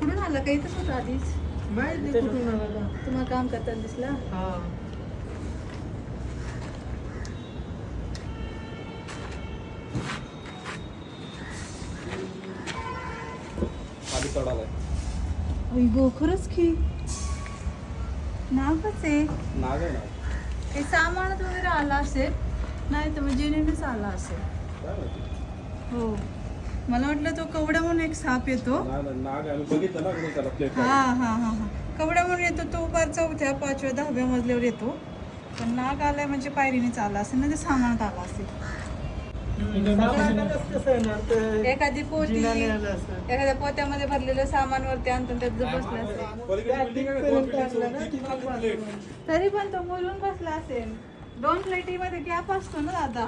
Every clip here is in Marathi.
कुठून आला काही तसंच आधीच. तुम्हाला काम करताना दिसला? चढालाय. अय गो खरंच की. नावच आहे. नाग आहे ना? काही सामानात वगैरे आला असेल नाही तर मग जेनेनेच आला असेल. काय माहिती? हो. मला वाटलं तो कवडा म्हणून एक साप येतो. नाग नाग आहे. आम्ही बघितलं ना कुठे त्याला प्लेट हा हा हा हा. कवडा म्हणून येतो तो फार चौथ्या पाचव्या दहाव्या मजल्यावर येतो. पण नाग आलाय म्हणजे पायरीनेच आला असेल ना ते सामानात आला असेल. एखादी पोती एखाद्या पोत्यामध्ये भरलेलं सामान वरती आणतो त्यात जर बसलं असेल. प्लेट तरी पण तो मुलून बसला असेल. दोन प्लेटीमध्ये गॅप असतो ना दादा.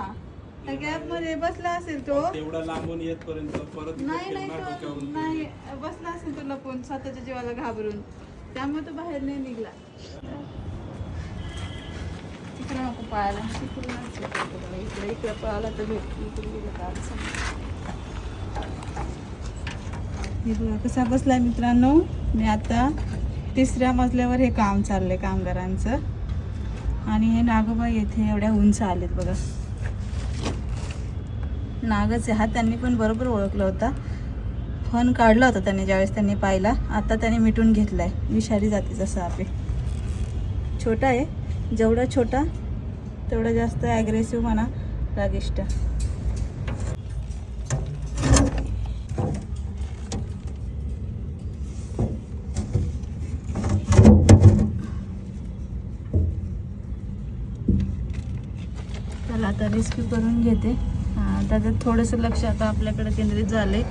त्या गॅपमध्ये बसला असेल तो. तेवढा लांबून येतपर्यंत परत इथे नाही नाही तो. नाही. बसला असेल तो लपून स्वतःच्या जीवाला घाबरून. त्यामुळे तो बाहेर नाही निघला. तिकडे नको पळायला तिकडून इकडे इकडे पळाला तर भेटतो इकडे गेलं का हे बघा कसा बसलाय मित्रांनो? मी आता तिसऱ्या मजल्यावर हे काम चाललंय कामगारांचं. आणि हे नागोबा येथे एवढ्या उंच आलेत बघा. नागच हा त्यांनी पण बरोबर ओळखला होता. फन काढला होता त्यांनी ज्यावेळेस त्यांनी पाहिला. आता त्याने मिटून घेतलाय. विषारी जातीचा साप आहे. छोटा आहे. जेवढा छोटा तेवढा जास्त ॲग्रेसिव्ह म्हणा रागिष्ट. त्याला आता रेस्क्यू करून घेते. हा, त्याचं थोडंसं लक्ष आता आपल्याकडे केंद्रित झाले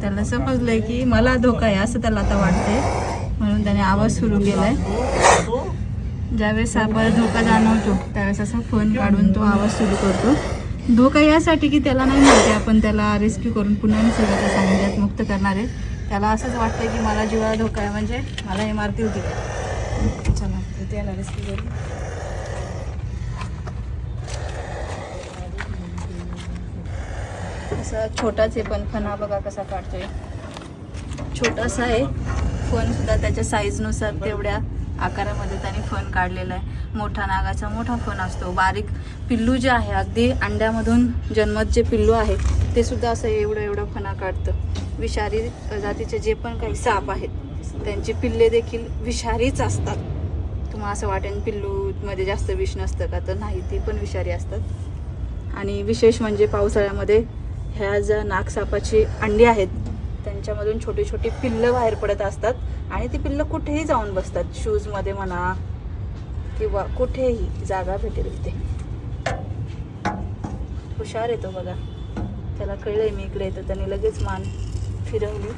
त्याला समजलंय की मला धोका आहे असं त्याला आता वाटतंय. म्हणून त्याने आवाज सुरू केलाय. ज्यावेळेस आपण धोका जाणवतो त्यावेळेस असा फोन काढून तो आवाज सुरू करतो. धोका यासाठी की त्याला नाही माहिती आपण त्याला रेस्क्यू करून पुन्हा सगळ्या सानिध्यात मुक्त करणार आहे. त्याला असंच वाटतं की मला जीवाला धोका आहे म्हणजे मला इमारती होती चला इथे याला रेस्क्यू करू. असं छोटाच आहे पण फणा बघा कसा काढतोय. छोटासा आहे. फण सुद्धा त्याच्या साईजनुसार तेवढ्या आकारामध्ये त्याने फण काढलेला आहे. मोठा नागाचा मोठा फण असतो. बारीक पिल्लू जे आहे अगदी अंड्यामधून जन्मत जे पिल्लू आहे ते सुद्धा असं एवढं एवढं फणा काढतं. विषारी जातीचे जे पण काही साप आहेत त्यांचे पिल्ले देखील विषारीच असतात. तुम्हाला असं वाटेल पिल्लूमध्ये जास्त विष नसतं का? तर नाही ते पण विषारी असतात. आणि विशेष म्हणजे पावसाळ्यामध्ये ह्या ज्या नागसापाची अंडी आहेत त्यांच्यामधून छोटी छोटी पिल्लं बाहेर पडत असतात आणि ती पिल्लं कुठेही जाऊन बसतात. शूजमध्ये म्हणा किंवा कुठेही जागा भेटेल तिथे. हुशार येतो बघा. त्याला कळलंय मी इकडे येतो त्याने लगेच मान फिरवली.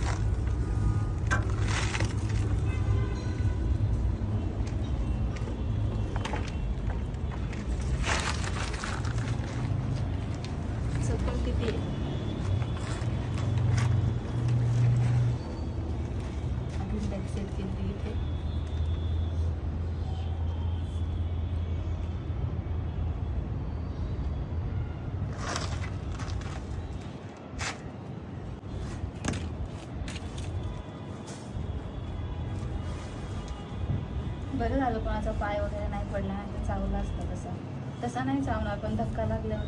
सकल किती बरं झालं कोणाचा पाय वगैरे नाही पडला नाही तर चावला असतं तसा. तसा नाही चावणार पण धक्का लागल्यावर.